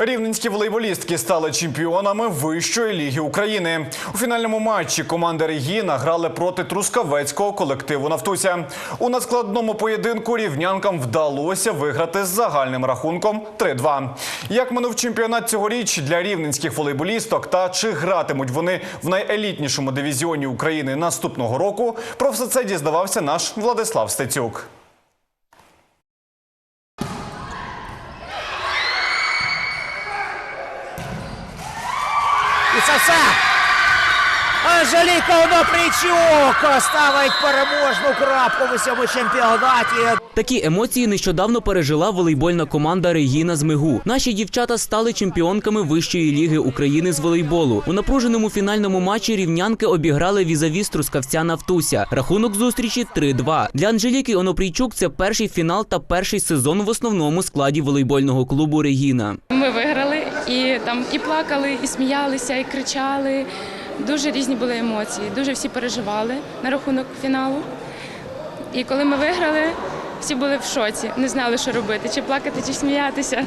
Рівненські волейболістки стали чемпіонами Вищої ліги України. У фінальному матчі команда Регіна грали проти трускавецького колективу Нафтуся. У надскладному поєдинку рівнянкам вдалося виграти з загальним рахунком 3-2. Як минув чемпіонат цьогоріч для рівненських волейболісток та чи гратимуть вони в найелітнішому дивізіоні України наступного року? Про все це дізнавався наш Владислав Стецюк. І все. Анжеліка Онопрійчук ставить переможну крапку в цьому чемпіонаті. Такі емоції нещодавно пережила волейбольна команда Регіна з Мигу. Наші дівчата стали чемпіонками Вищої ліги України з волейболу. У напруженому фінальному матчі рівнянки обіграли візаві з трускавця Нафтуся. Рахунок зустрічі 3-2. Для Анжеліки Онопрійчук це перший фінал та перший сезон в основному складі волейбольного клубу Регіна. Ми виграли і там і плакали, і сміялися, і кричали. Дуже різні були емоції. Дуже всі переживали на рахунок фіналу. І коли ми виграли, всі були в шоці, не знали, що робити, чи плакати, чи сміятися.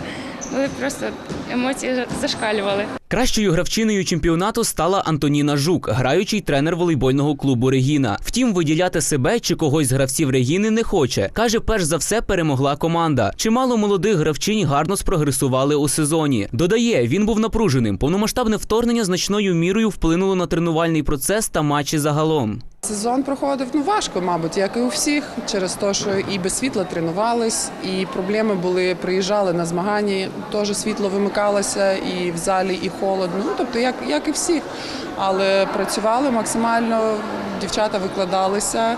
Були просто емоції зашкалювали. Кращою гравчиною чемпіонату стала Антоніна Жук, граючий тренер волейбольного клубу Регіна. Втім, виділяти себе чи когось з гравців Регіни не хоче. Каже, перш за все перемогла команда. Чимало молодих гравчинь гарно спрогресували у сезоні. Додає, він був напруженим. Повномасштабне вторгнення значною мірою вплинуло на тренувальний процес та матчі загалом. Сезон проходив ну важко, мабуть, як і у всіх, через те, що і без світла тренувались, і проблеми були, приїжджали на змагання, теж світло вимикалося, і в залі, і холодно. Ну тобто, як, як і всіх. Але працювали максимально, дівчата викладалися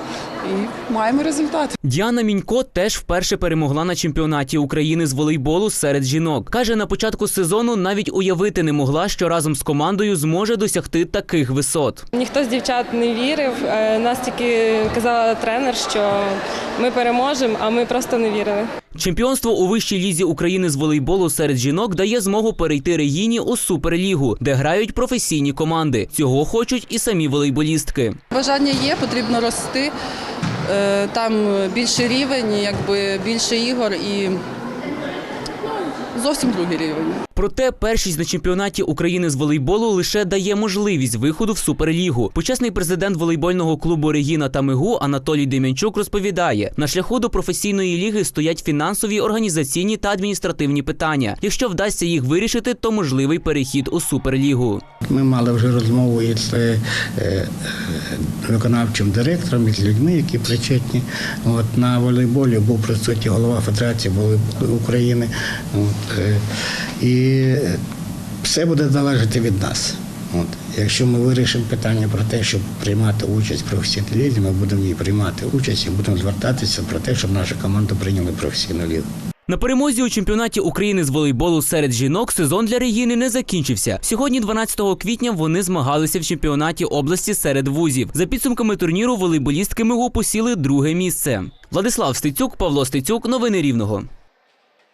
і маємо результат. Діана Мінько теж вперше перемогла на чемпіонаті України з волейболу серед жінок. Каже, на початку сезону навіть уявити не могла, що разом з командою зможе досягти таких висот. Ніхто з дівчат не вірив. Е, Нас тільки казала тренер, що ми переможемо, а ми просто не вірили. Чемпіонство у вищій лізі України з волейболу серед жінок дає змогу перейти Регіні у суперлігу, де грають професійні команди. Цього хочуть і самі волейболістки. Бажання є, потрібно рости. Е, Там більший рівень, якби більше ігор і зовсім другий рівень. Проте першість на чемпіонаті України з волейболу лише дає можливість виходу в суперлігу. Почесний президент волейбольного клубу Регіна та Мигу Анатолій Дем'янчук розповідає: на шляху до професійної ліги стоять фінансові, організаційні та адміністративні питання. Якщо вдасться їх вирішити, то можливий перехід у суперлігу. Ми мали вже розмову із е, е, виконавчим директором, із людьми, які причетні. От, на волейболі був присутній голова Федерації волейболу України. От, е, і все буде залежати від нас. От, якщо ми вирішимо питання про те, щоб приймати участь в професійній лізі, ми будемо в ній приймати участь і будемо звертатися про те, щоб нашу команду прийняли в професійну лігу. На перемозі у чемпіонаті України з волейболу серед жінок сезон для Регіни не закінчився. Сьогодні, 12 квітня, вони змагалися в чемпіонаті області серед вузів. За підсумками турніру волейболістки МИГУ посіли друге місце. Владислав Стецюк, Павло Стецюк. Новини Рівного.